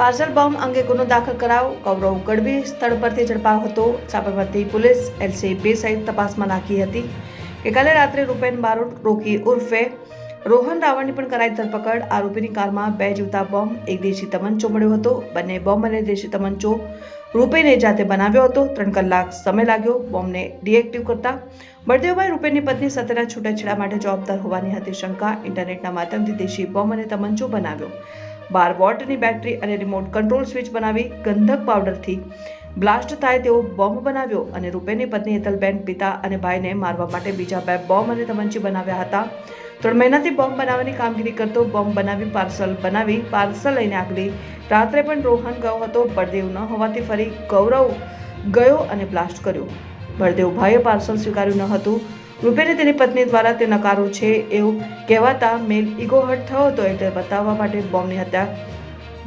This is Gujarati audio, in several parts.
પાર્સલ બોમ્બ અંગે ગુનો દાખલ કરાવ કૌરવ ગઢવી સ્થળ પરથી ઝડપાયો હતો. સાબરમતી પોલીસ એલસી બે સહિત તપાસમાં નાખી હતી ગઈકાલે રાત્રે રૂપેન બારોટ રોકી ઉર્ફે રોહન રાવણની પણ કરાઈ ધરપકડ. આરોપીની કારમાં બે જીવતા બોમ્બ, એક દેશી તમંચો મળ્યો હતો. બંને બોમ્બ અને દેશી તમંચો રૂપેને જાતે બનાવ્યો હતો. ત્રણ કલાક સમય લાગ્યો બોમ્બને ડિએક્ટિવ કરતા. બળદેવભાઈ રૂપેની પત્ની સત્યના છૂટાછેડા માટે જવાબદાર હોવાની હતી શંકા. ઇન્ટરનેટના માધ્યમથી દેશી બોમ્બ અને તમંચો બનાવ્યો. બાર વોટની બેટરી અને રિમોટ કંટ્રોલ સ્વિચ બનાવી ગંધક પાવડરથી બ્લાસ્ટ થાય તેવો બોમ્બ બનાવ્યો અને રૂપેની પત્ની હેતલબેન પિતા અને ભાઈને મારવા માટે બીજા બે બોમ્બ અને તમંચી બનાવ્યા હતા. ત્રણ મહિનાથી બોમ્બ બનાવવાની કામગીરી કરતો બોમ્બ બનાવી પાર્સલ બનાવી પાર્સલ લઈને આગલી રાત્રે પણ રોહન ગયો હતો. બળદેવ ન હોવાથી ફરી ગૌરવ ગયો અને બ્લાસ્ટ કર્યો. બળદેવભાઈએ પાર્સલ સ્વીકાર્યું ન હતું. રૂપેને તેની પત્ની દ્વારા તે નકારું છે એવું કહેવાતા મેલ ઈગો થયો હતો એટલે બતાવવા માટે બોમ્બની હત્યા,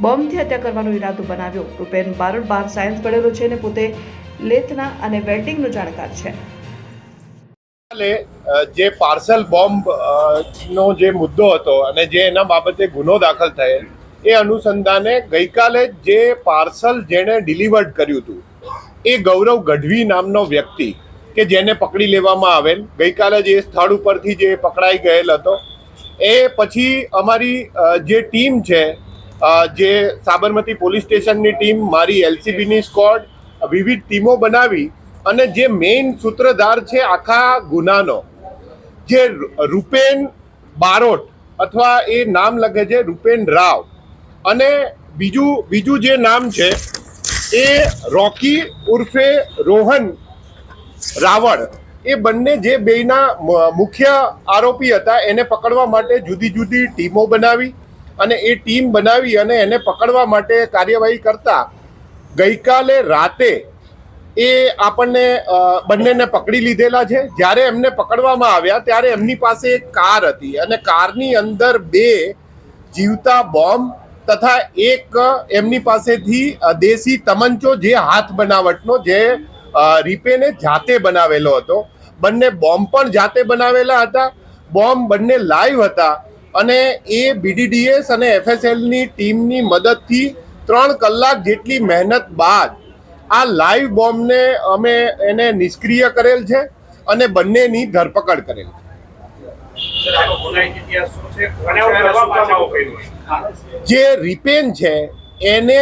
બોમ્બથી હત્યા કરવાનો ઈરાદો બનાવ્યો. રૂપેન બારોટ બાર સાયન્સ ભણેલો છે અને પોતે લેથના અને વેલ્ડિંગનો જાણકાર છે. જે પાર્સલ બોમ્બ નો જે મુદ્દો હતો અને જે એના બાબતે ગુનો દાખલ થયેલ, એ અનુસંધાને ગઈકાલે જે પાર્સલ જેણે ડિલિવર્ડ કર્યું હતું, એ ગૌરવ ગઢવી નામનો વ્યક્તિ કે જેને પકડી લેવામાં આવેલ. ગઈકાલે જે સ્થળ ઉપરથી જે પકડાઈ ગયેલ હતો, એ પછી અમારી જે ટીમ છે જે સાબરમતી પોલીસ સ્ટેશનની ટીમ, મારી એલસીબીની સ્કોડ, વિવિધ ટીમો બનાવી અને જે મેઇન સૂત્રધાર છે આખા ગુનાનો, જે રૂપેન બારોટ અથવા એ નામ લખે છે રૂપેન રાવ. અને બીજું બીજું જે નામ છે એ રોકી ઉર્ફે રોહન રાવળ, એ બંને જે બેયના મુખ્ય આરોપી હતા, એને પકડવા માટે જુદી જુદી ટીમો બનાવી અને એ ટીમ બનાવી અને એને પકડવા માટે કાર્યવાહી કરતા ગઈકાલે રાતે એ આપણને બંનેને પકડી લીધેલા છે. જ્યારે એમને પકડવામાં આવ્યા, ત્યારે એમની પાસે એક કાર હતી અને કારની અંદર બે જીવતા બોમ્બ તથા એક એમની પાસેથી દેશી તમંચો જે હાથ બનાવટનો, જે રીપેને જાતે બનાવેલો હતો. બંને બોમ્બ પણ જાતે બનાવેલા હતા. બોમ્બ બંને લાઈવ હતા અને એ બીડીડીએસ અને એફએસએલની ટીમની મદદથી ત્રણ કલાક જેટલી મહેનત બાદ આ લાઈવ બોમ્બને અમે એને નિષ્ક્રિય કરેલ છે અને બંનેની ધરપકડ કરેલ છે. જે રિપેન છે એને